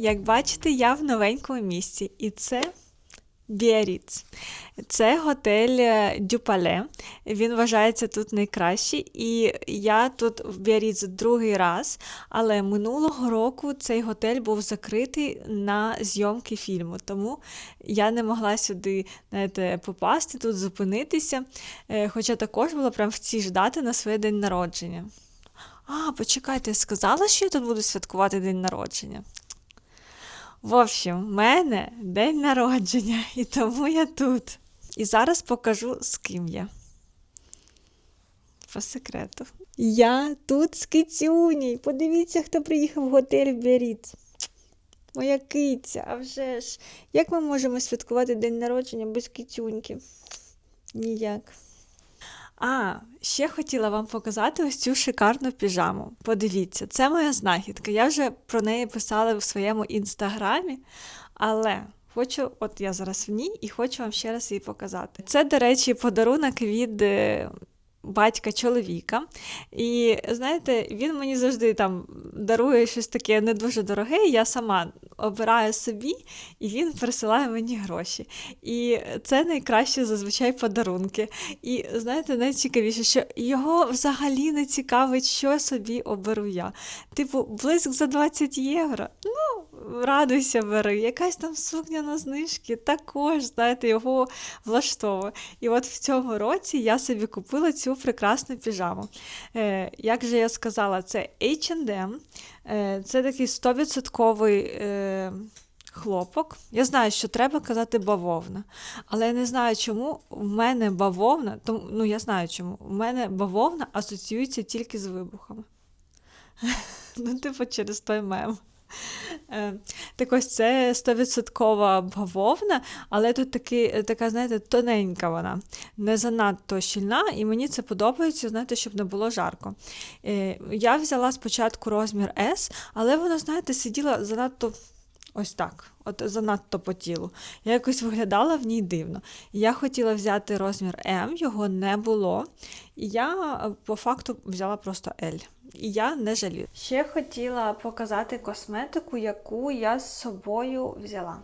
Як бачите, я в новенькому місті, і це Біаріц. Це готель е, Дюпале. Він вважається тут найкращий. І я тут в Біаріц другий раз, але минулого року цей готель був закритий на зйомки фільму, тому я не могла сюди знаєте, попасти, тут зупинитися. Е, Хоча також була прям в цій ж дати на своє день народження. А, почекайте, я сказала, що я тут буду святкувати день народження. В общем, в мене день народження, і тому я тут. І зараз покажу, з ким я. По секрету. Я тут з кицюнею. Подивіться, хто приїхав в готель Біарриц. Моя киця, а вже ж. Як ми можемо святкувати день народження без кицюньки? Ніяк. А, ще хотіла вам показати ось цю шикарну піжаму. Подивіться, це моя знахідка. Я вже про неї писала в своєму інстаграмі, але хочу, от я зараз в ній і хочу вам ще раз її показати. Це, до речі, подарунок від е, батька чоловіка. І знаєте, він мені завжди там дарує щось таке не дуже дороге, я сама обираю собі, і він присилає мені гроші. І це найкраще зазвичай подарунки. І знаєте, найцікавіше, що його взагалі не цікавить, що собі оберу я. Типу, близько за 20 євро. Ну, радуйся, бери. Якась там сукня на знижки, також, знаєте, його влаштовує. І от в цьому році я собі купила цю прекрасну піжаму. Е, як же я сказала, це H&M, це такий 100% е, хлопок. Я знаю, що треба казати бавовна, але я не знаю, чому в мене бавовна, тому, ну я знаю чому, в мене бавовна асоціюється тільки з вибухами. Ну, типу, через той мем. Е, Так ось це 100% бавовна, але тут таки, така, знаєте, тоненька вона, не занадто щільна, і мені це подобається, знаєте, щоб не було жарко. Е, Я взяла спочатку розмір S, але вона, знаєте, сиділа занадто. Ось так, от занадто по тілу. Я якось виглядала в ній дивно. Я хотіла взяти розмір М, його не було. І я е, по факту взяла просто L. І я не жалію. Ще хотіла показати косметику, яку я з собою взяла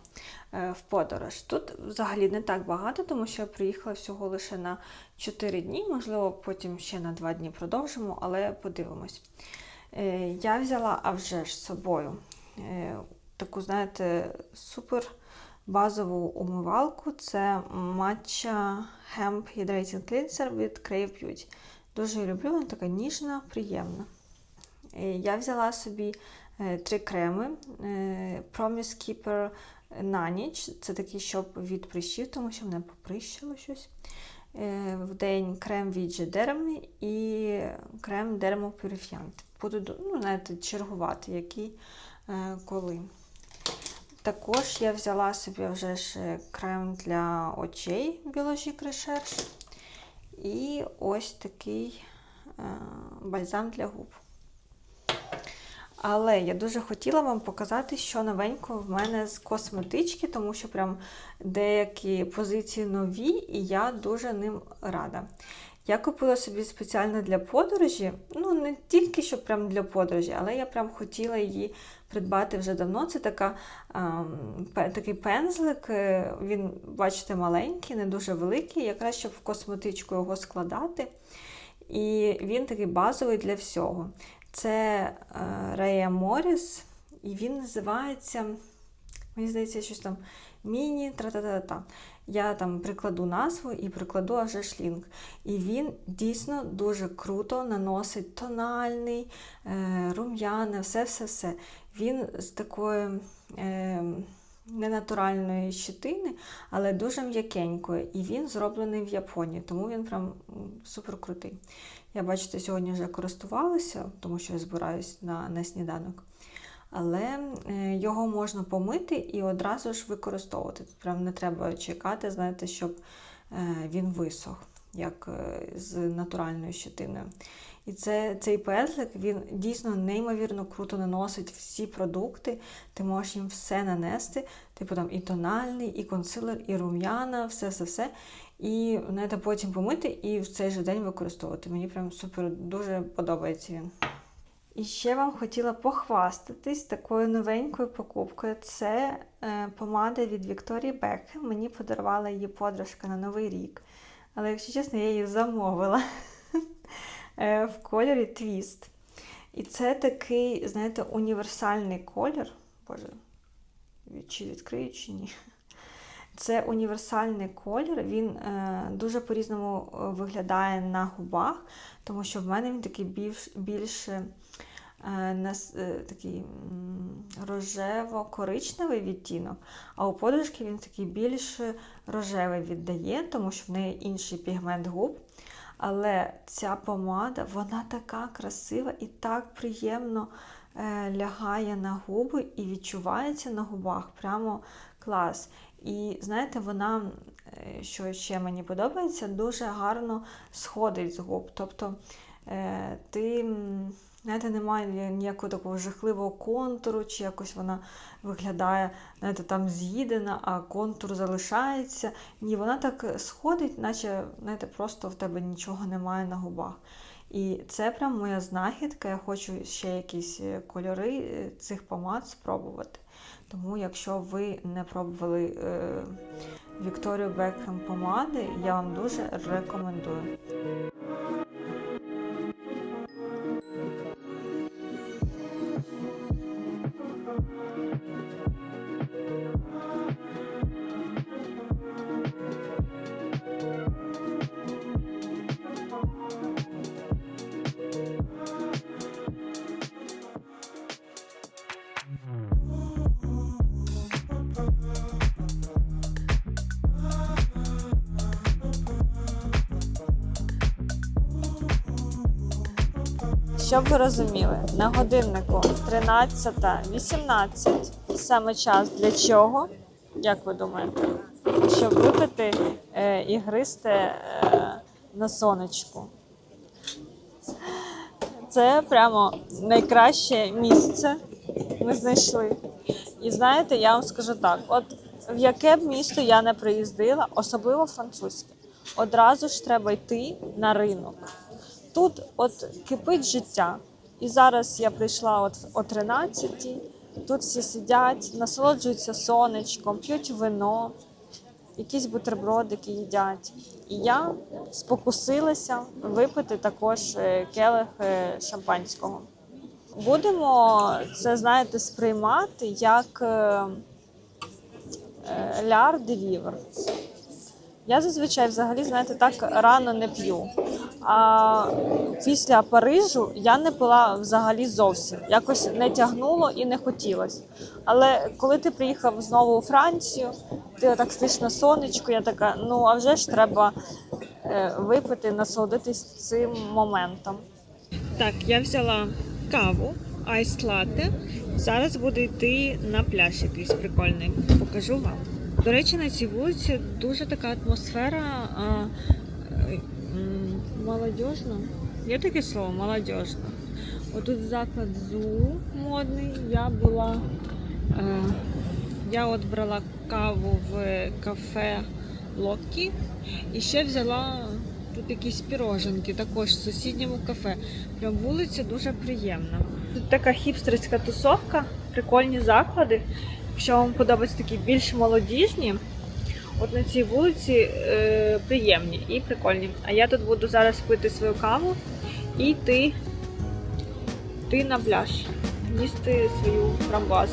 е, в подорож. Тут взагалі не так багато, тому що я приїхала всього лише на 4 дні, можливо, потім ще на 2 дні продовжимо, але подивимось. Е, Я взяла а вже ж з собою е, таку, знаєте, супер базову умивалку. Це Matcha Hemp Hydrating Cleanser від Crave Beauty. Дуже люблю, вона така ніжна, приємна. Е, Я взяла собі е, три креми. Е, Promise Keeper на ніч. Це такий, щоб від прищів, тому що мене поприщило щось. В день крем від Jederm і крем Dermo Purifiant. Буду ну, знаєте, чергувати, який коли. Також я взяла собі вже ж крем для очей Biologique Recherche. І ось такий бальзам для губ. Але я дуже хотіла вам показати, що новенького в мене з косметички, тому що прям деякі позиції нові, і я дуже ним рада. Я купила собі спеціально для подорожі, ну не тільки що прям для подорожі, але я прям хотіла її придбати вже давно. Це така, пе- такий пензлик, е, він, бачите, маленький, не дуже великий, якраз щоб в косметичку його складати. І він такий базовий для всього. Це Рея Моріс, і він називається, мені здається, щось там міні тра-та-та-та. Я там прикладу назву і прикладу аж лінк. І він дійсно дуже круто наносить тональний, е, рум'яне, все-все-все. Він з такої е, ненатуральної щитини, але дуже м'якенької. І він зроблений в Японії, тому він прям супер крутий. Я, бачите, сьогодні вже користувалася, тому що я збираюсь на, на сніданок. Але е, його можна помити і одразу ж використовувати. Тут прям не треба чекати, знаєте, щоб е, він висох, як е, з натуральною щетиною. І це, цей пензлик він дійсно неймовірно круто наносить всі продукти. Ти можеш їм все нанести, типу там і тональний, і консилер, і рум'яна, все-все-все. І знаєте, потім помити і в цей же день використовувати. Мені прям супер дуже подобається він. І ще вам хотіла похвастатись такою новенькою покупкою. Це е, помада від Вікторії Бекхем. Мені подарувала її подружка на Новий рік. Але, якщо чесно, я її замовила е, в кольорі твіст. І це такий, знаєте, універсальний колір. Боже, чи відкрию, чи ні. Це універсальний колір, він е, дуже по-різному е, виглядає на губах, тому що в мене він такий більш, більш е, е, такий рожево-коричневий відтінок, а у подружки він такий більш рожевий віддає, тому що в неї інший пігмент губ. Але ця помада, вона така красива і так приємно е, лягає на губи і відчувається на губах. Прямо клас. І знаєте, вона, е, що ще мені подобається, дуже гарно сходить з губ. Тобто е, ти, знаєте, немає ніякого такого жахливого контуру, чи якось вона виглядає, знаєте, там з'їдена, а контур залишається. Ні, вона так сходить, наче знаєте, просто в тебе нічого немає на губах. І це прям моя знахідка. Я хочу ще якісь е, кольори цих помад спробувати. Тому, якщо ви не пробували е, Вікторію Бекхем помади, я вам дуже рекомендую. Щоб ви розуміли, на годиннику 13.18 саме час для чого? Як ви думаєте? Щоб випити е, і гристи е, на сонечку. Це прямо найкраще місце ми знайшли. І знаєте, я вам скажу так: от в яке б місто я не приїздила, особливо французьке, одразу ж треба йти на ринок. Тут от кипить життя. І зараз я прийшла от о 13 тут всі сидять, насолоджуються сонечком, п'ють вино, якісь бутербродики їдять. І я спокусилася випити також е, келих е, шампанського. Будемо це, знаєте, сприймати як ляр де вівр. Я зазвичай взагалі, знаєте, так рано не п'ю. А після Парижу я не пила взагалі зовсім. Якось не тягнуло і не хотілося. Але коли ти приїхав знову у Францію, ти так стоїш на сонечку, я така, ну а вже ж треба е, випити, насолодитись цим моментом. Так, я взяла каву, айс латте. Зараз буду йти на пляж якийсь прикольний. Покажу вам. До речі, на цій вулиці дуже така атмосфера а, е, молодіжна. Є таке слово молодіжна. Отут заклад ЗУ модний. Я була. Е, я от брала каву в кафе Локкі і ще взяла тут якісь піроженки, також в сусідньому кафе. Прям вулиця дуже приємна. Тут така хіпстерська тусовка, прикольні заклади. Якщо вам подобаються такі більш молодіжні, от на цій вулиці е, приємні і прикольні. А я тут буду зараз пити свою каву і йти, йти на пляж, їсти свою фрамбаз.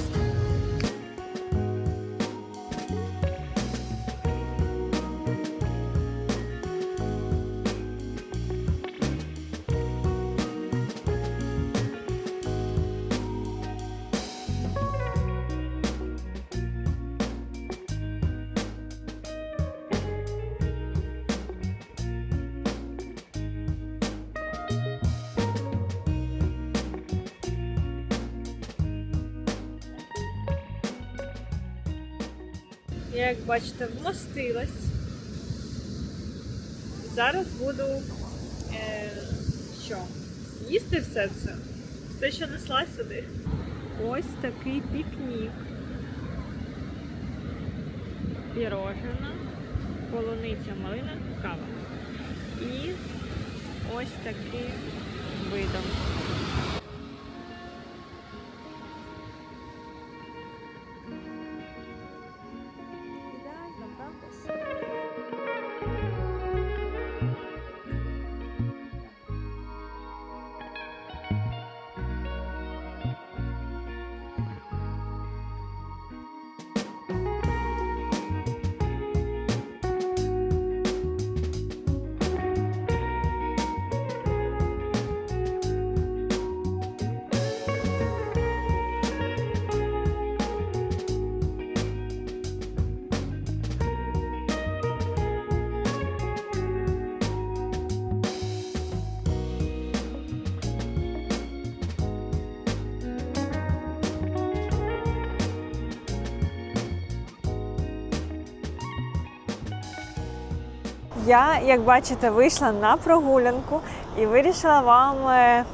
Я, як бачите, вмостилась. Зараз буду е, що? Їсти все це. Все, що несла сюди. Ось такий пікнік. Пірожина, полуниця, малина, кава. І ось таким видом. Я, як бачите, вийшла на прогулянку і вирішила вам е,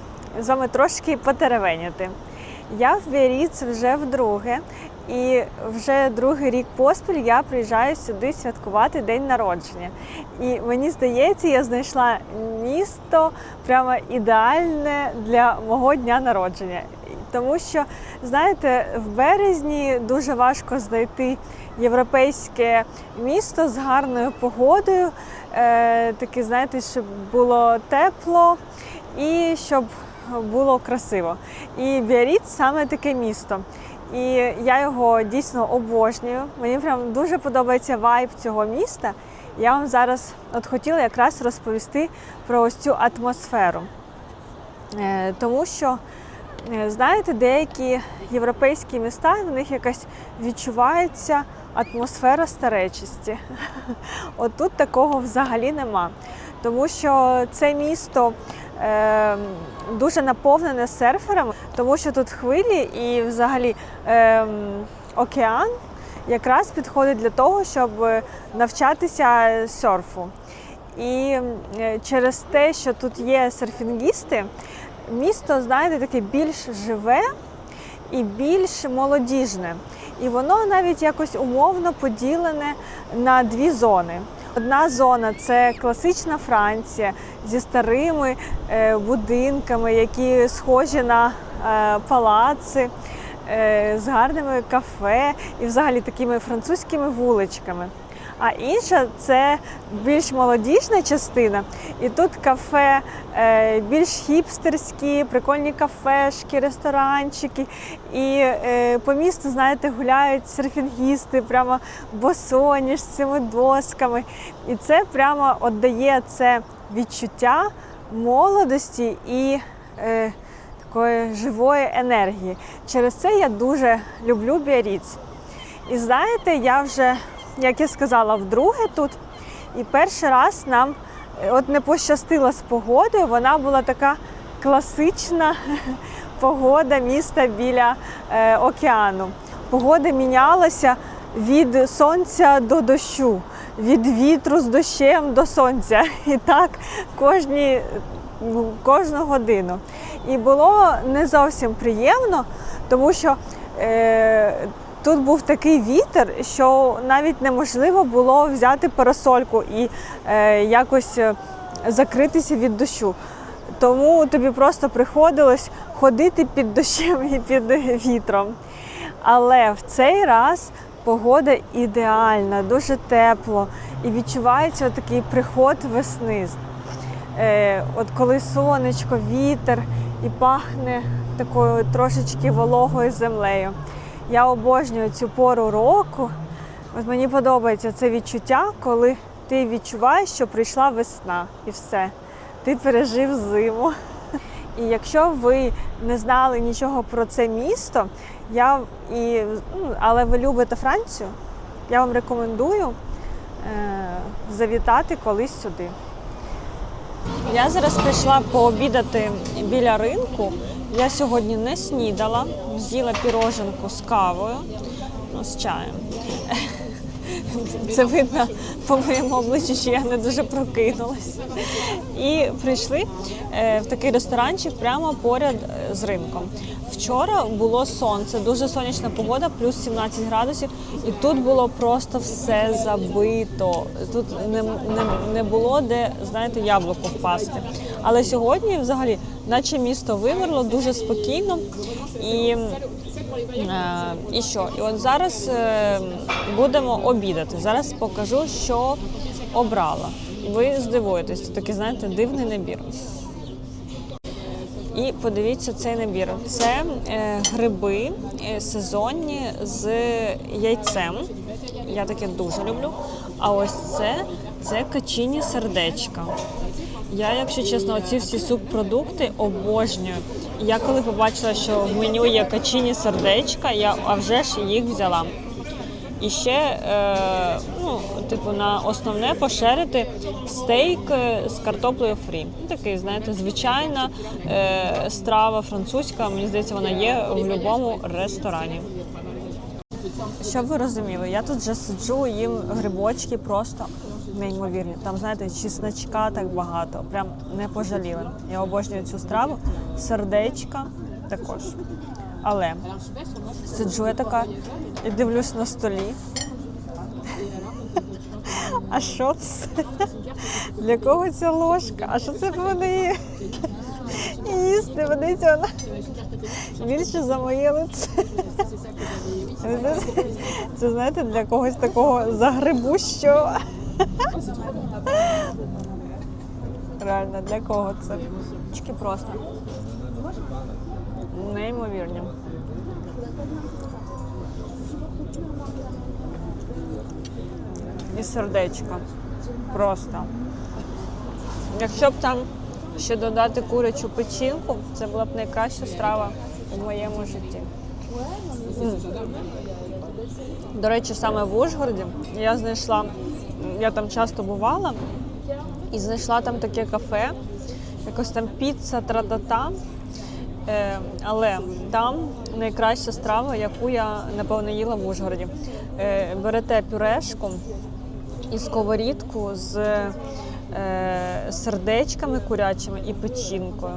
з вами трошки потеревеняти. Я в Біарриц вже вдруге, і вже другий рік поспіль я приїжджаю сюди святкувати день народження. І мені здається, я знайшла місто прямо ідеальне для мого дня народження. Тому що, знаєте, в березні дуже важко знайти європейське місто з гарною погодою, е, таке, знаєте, щоб було тепло і щоб було красиво. І Біарриц саме таке місто. І я його дійсно обожнюю. Мені прям дуже подобається вайб цього міста. Я вам зараз от хотіла якраз розповісти про ось цю атмосферу. Е, Тому що, знаєте, деякі європейські міста, в них якась відчувається атмосфера старечості. От тут такого взагалі нема. Тому що це місто е, дуже наповнене серферами, тому що тут хвилі і взагалі е, океан якраз підходить для того, щоб навчатися серфу. І е, через те, що тут є серфінгісти, місто, знаєте, таке більш живе і більш молодіжне. І воно навіть якось умовно поділене на дві зони. Одна зона це класична Франція зі старими е, будинками, які схожі на е, палаци, е, з гарними кафе і взагалі такими французькими вуличками. А інша це більш молодіжна частина, і тут кафе е, більш хіпстерські, прикольні кафешки, ресторанчики. І е, по місту, знаєте, гуляють серфінгісти, прямо босоніж з цими досками. І це прямо отдає це відчуття молодості і е, такої живої енергії. Через це я дуже люблю Біарриц. І знаєте, я вже, як я сказала, вдруге тут. І перший раз нам от не пощастило з погодою. Вона була така класична погода міста біля е, океану. Погода мінялася від сонця до дощу, від вітру з дощем до сонця. І так кожні, ну, кожну годину. І було не зовсім приємно, тому що е, тут був такий вітер, що навіть неможливо було взяти парасольку і е, якось е, закритися від дощу. Тому тобі просто приходилось ходити під дощем і під вітром. Але в цей раз погода ідеальна, дуже тепло і відчувається такий приход весни. Е, от коли сонечко, вітер і пахне такою трошечки вологою землею. Я обожнюю цю пору року. От мені подобається це відчуття, коли ти відчуваєш, що прийшла весна і все. Ти пережив зиму. І якщо ви не знали нічого про це місто, я і, ну, але ви любите Францію, я вам рекомендую е, завітати колись сюди. Я зараз прийшла пообідати біля ринку. Я сьогодні не снідала, з'їла піроженку з кавою, ну, з чаєм. Це видно по моєму обличчю, що я не дуже прокинулась. І прийшли е, в такий ресторанчик прямо поряд е, з ринком. Вчора було сонце, дуже сонячна погода, плюс 17 градусів, і тут було просто все забито. Тут не, не, не було де, знаєте, яблуко впасти. Але сьогодні, взагалі, наче місто вимерло дуже спокійно і. Е, І що? І от зараз е, будемо обідати. Зараз покажу, що обрала. Ви здивуєтесь, це такий, знаєте, дивний набір. І подивіться цей набір. Це е, гриби е, сезонні з яйцем. Я таке дуже люблю. А ось це це качині сердечка. Я, якщо чесно, оці всі субпродукти обожнюю. Я коли побачила, що в меню є качині сердечка, я а вже ж їх взяла. І ще, е, ну, типу, на основне поширити стейк е, з картоплею фрі. Ну, Такий, знаєте, звичайна е, страва французька. Мені здається, вона є в будь-якому ресторані. Щоб ви розуміли, я тут вже сиджу, їм грибочки просто неймовірні. Там, знаєте, чесночка так багато. Прям не пожаліли. Я обожнюю цю страву. Сердечка також. Але сиджу я така і дивлюсь на столі. А що це? Для кого ця ложка? А що це вони їсти? Вони цього більше за моє лице. Це знаєте, для когось такого загребущого. Реально, для кого це? Чки просто. Неймовірні. І сердечко. Просто. Якщо б там ще додати курячу печінку, це була б найкраща страва у моєму житті. М. До речі, саме в Ужгороді я знайшла, я там часто бувала, і знайшла там таке кафе, якось там піца тра-та-та. Е, але там найкраща страва, яку я напевно їла в Ужгороді. Е, берете пюрешку і сковорідку з е, сердечками курячими і печінкою.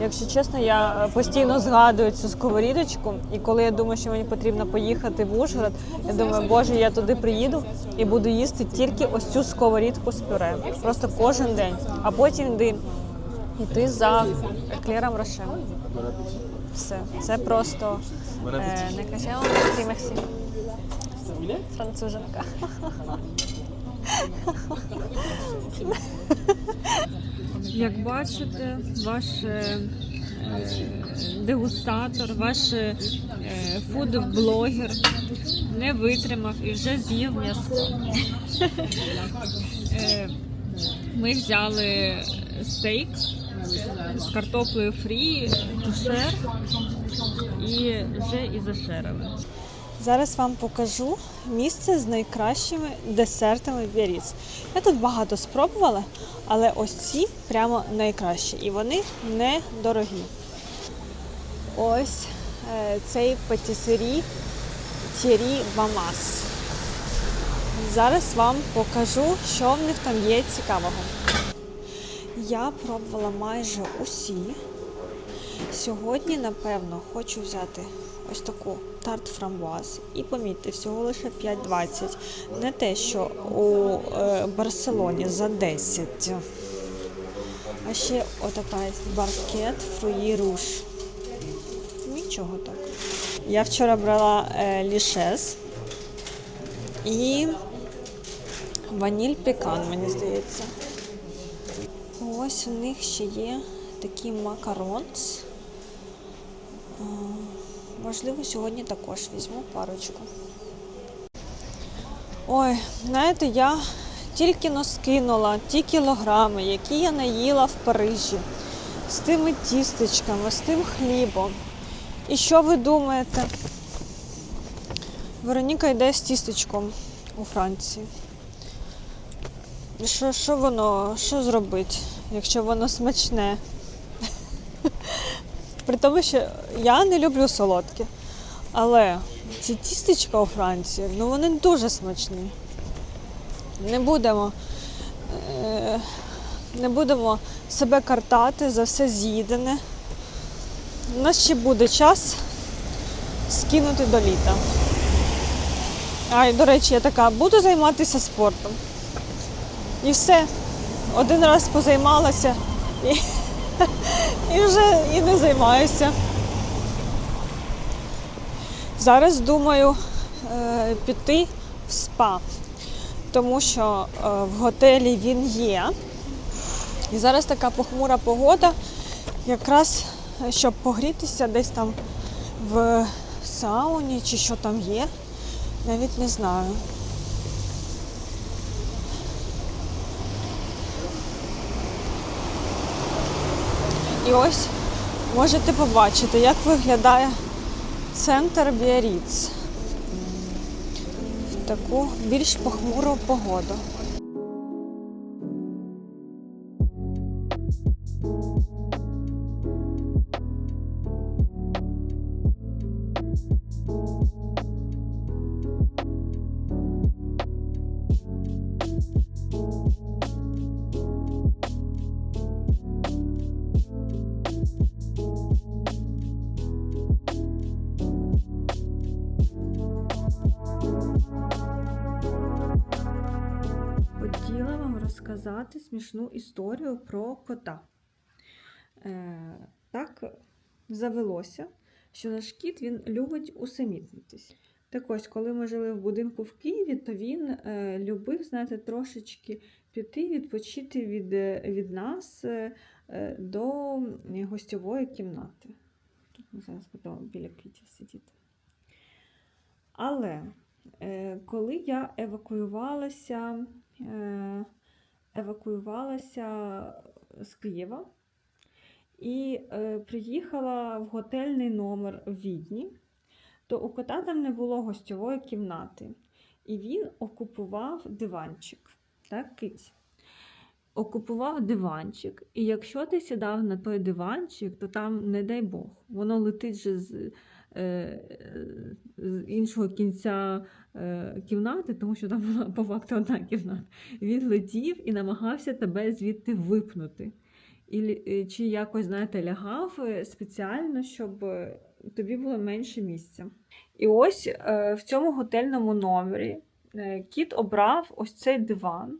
Якщо чесно, я постійно згадую цю сковорідочку, і коли я думаю, що мені потрібно поїхати в Ужгород, я думаю, боже, я туди приїду і буду їсти тільки ось цю сковорідку з пюре. Просто кожен день. А потім йди йти за еклером Рошем. Все. Це просто е, найкраще. Merci, merci. Француженка. Як бачите, ваш е, дегустатор, ваш е, фуд-блогер не витримав і вже з'їв м'ясо. Е, Ми взяли стейк з картоплею фрі, тушер і вже і зашерили. Зараз вам покажу місце з найкращими десертами Біарриц. Я тут багато спробувала, але ось ці прямо найкращі. І вони недорогі. Ось е, цей патісері Тірі Бамас. Зараз вам покажу, що в них там є цікавого. Я пробувала майже усі. Сьогодні, напевно, хочу взяти ось таку тарт фрамбуаз. І помітьте, всього лише 5,20. Не те, що у е, Барселоні за 10. А ще отака баркет фруї руш. Нічого так. Я вчора брала е, лішес і ваніль пекан, мені здається. Ось у них ще є такі макаронс. А, Можливо, сьогодні також візьму парочку. Ой, знаєте, я тільки но скинула ті кілограми, які я наїла в Парижі. З тими тістечками, з тим хлібом. І що ви думаєте? Вероніка йде з тістечком у Франції. Що, що воно, що зробить, якщо воно смачне? При тому, що я не люблю солодке. Але ці тістечка у Франції, ну вони дуже смачні. Не будемо, е, не будемо себе картати за все з'їдене. У нас ще буде час скинути до літа. А, і, до речі, я така, буду займатися спортом. І все. Один раз позаймалася і, і вже і не займаюся. Зараз думаю е, піти в спа, тому що е, в готелі він є. І зараз така похмура погода, якраз е, щоб погрітися десь там в сауні чи що там є, навіть не знаю. І ось можете побачити, як виглядає центр Біаріц в таку більш похмуру погоду. Смішну історію про кота. Е, так завелося, що наш кіт він любить усамітнитись. Так ось, коли ми жили в будинку в Києві, то він е, любив, знаєте, трошечки піти, відпочити від, е, від нас е, е, до гостьової кімнати. Тут ми зараз будемо біля квітів сидіти. Але е, коли я евакуювалася, е, евакуювалася з Києва і е, приїхала в готельний номер в Відні, то у кота там не було гостьової кімнати. І він окупував диванчик. Так, киць? Окупував диванчик, і якщо ти сідав на той диванчик, то там, не дай Бог, воно летить же з, з іншого кінця е, кімнати, тому що там була по факту одна кімната. Він летів і намагався тебе звідти випнути. І, е, чи якось, знаєте, лягав е, спеціально, щоб е, тобі було менше місця. І ось е, в цьому готельному номері е, кіт обрав ось цей диван,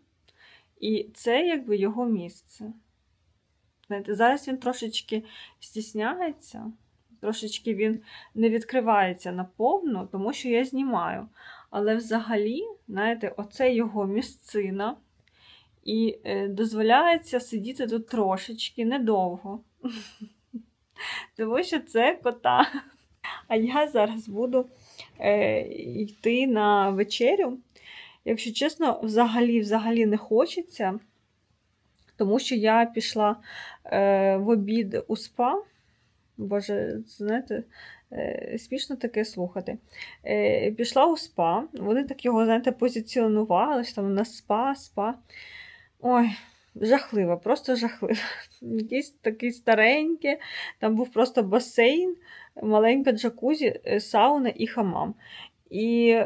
і це якби його місце. Знаєте, зараз він трошечки стісняється, трошечки він не відкривається наповну, тому що я знімаю. Але взагалі, знаєте, оце його місцина. І е, дозволяється сидіти тут трошечки недовго. Тому що це кота. А я зараз буду е, йти на вечерю. Якщо чесно, взагалі, взагалі не хочеться, тому що я пішла е, в обід у спа. Боже, знаєте, е, смішно таке слухати. Е, пішла у спа, вони так його, знаєте, позиціонували, що там у спа, спа. Ой, жахливо, просто жахливо. Якийсь такий старенький, там був просто басейн, маленька джакузі, е, сауна і хамам. І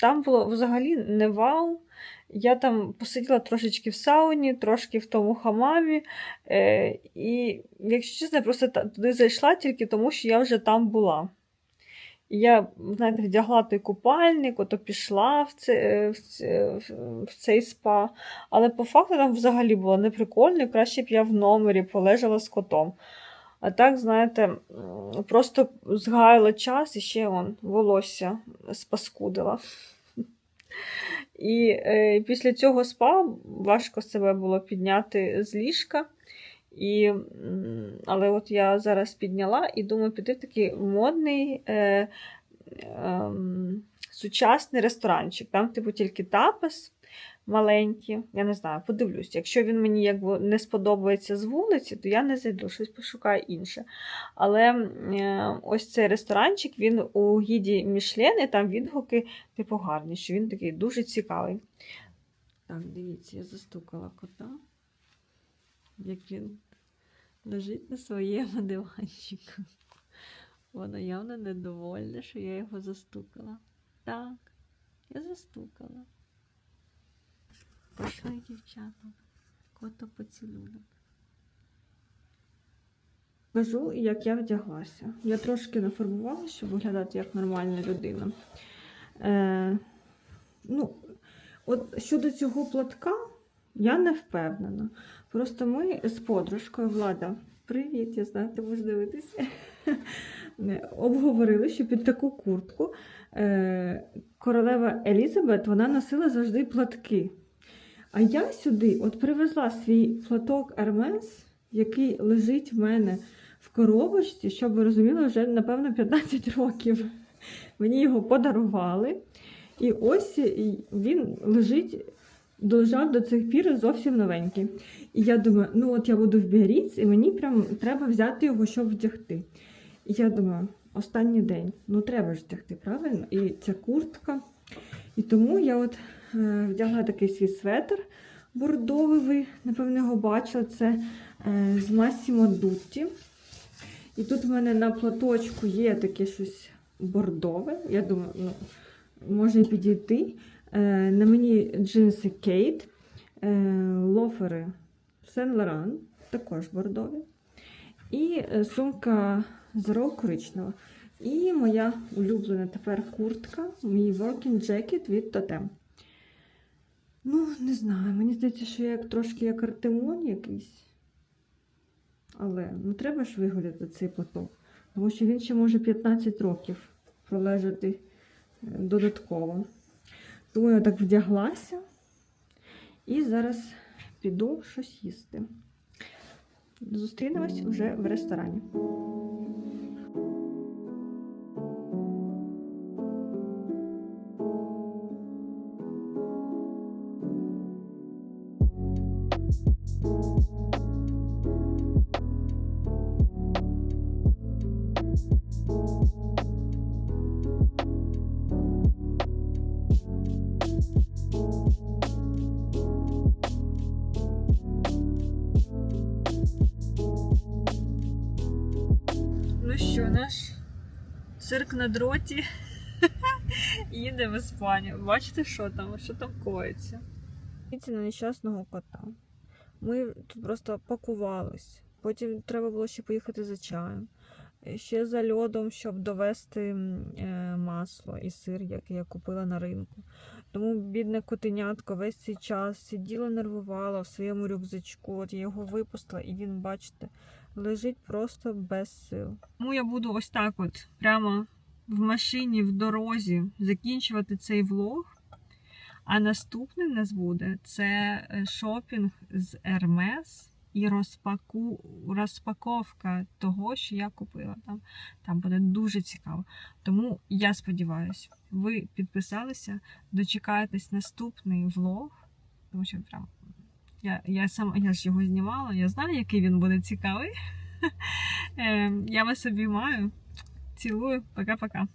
там було взагалі не вау. Я там посиділа трошечки в сауні, трошки в тому хамамі. Е, і, якщо чесно, я просто туди зайшла тільки тому, що я вже там була. І я, знаєте, вдягла той купальник, ото пішла в, це, в, це, в цей спа. Але по факту там взагалі було неприкольно, краще б я в номері полежала з котом. А так, знаєте, просто згаяла час і ще он, волосся спаскудила. І е, після цього спа важко себе було підняти з ліжка. І, але от я зараз підняла і думаю піти в такий модний е, ем, сучасний ресторанчик. Там, типу, тільки тапас маленькі. Я не знаю, подивлюсь. Якщо він мені якби не сподобається з вулиці, то я не зайду, щось пошукаю інше. Але е, ось цей ресторанчик, він у гіді Мішлен, і там відгуки типу гарні, що він такий дуже цікавий. Так, дивіться, я застукала кота, як він лежить на своєму диванчику. Воно явно недовольне, що я його застукала. Так, я застукала. Пішли, дівчата. Кото поцілунок. Кажу, як я вдяглася. Я трошки нафарбувала, щоб виглядати як нормальна людина. Е, ну, от щодо цього платка, я не впевнена. Просто ми з подружкою Влада, привіт, я знаю, ти будеш дивитися. Обговорили, що під таку куртку е, королева Елізабет вона носила завжди платки. А я сюди от привезла свій платок Hermes, який лежить в мене в коробочці, щоб ви розуміли, вже, напевно, 15 років. Мені його подарували. І ось він лежить, долежав до цих пір зовсім новенький. І я думаю, ну от я буду в Біаріц, і мені прям треба взяти його, щоб вдягти. І я думаю, останній день, ну треба ж вдягти, правильно? І ця куртка. І тому я от вдягла такий свій светр бордовий, ви, напевно, його бачили. Це е, з Massimo Dutti. І тут в мене на платочку є таке щось бордове. Я думаю, ну, може і підійти. Е, на мені джинси Кейт, е, лофери Сен Лоран, також бордові. І е, сумка Zero коричнева. І моя улюблена тепер куртка, мій working jacket від Totem. Ну, не знаю, мені здається, що я як трошки як Артемон якийсь. Але ну треба ж вигуляти цей поток. Тому що він ще може 15 років пролежати е, додатково. Тому я так вдяглася і зараз піду щось їсти. Зустрінемось вже в ресторані. Наш цирк на дроті їде в Іспанію. Бачите, що там? Що там коїться? Дивіться на нещасного кота. Ми тут просто пакувались. Потім треба було ще поїхати за чаєм. Ще за льодом, щоб довести е, масло і сир, який я купила на ринку. Тому бідне котенятко весь цей час сиділо, нервувало в своєму рюкзачку. От я його випустила, і він, бачите, лежить просто без сил. Тому я буду ось так, от прямо в машині, в дорозі закінчувати цей влог. А наступний нас буде це е, шопінг з Hermes і розпаку... розпаковка того, що я купила там. Там буде дуже цікаво. Тому я сподіваюся, ви підписалися, дочекаєтесь наступний влог, тому що прям я, я сам я ж його знімала, я знаю, який він буде цікавий. Е, Я вас обіймаю. Цілую, пока-пока.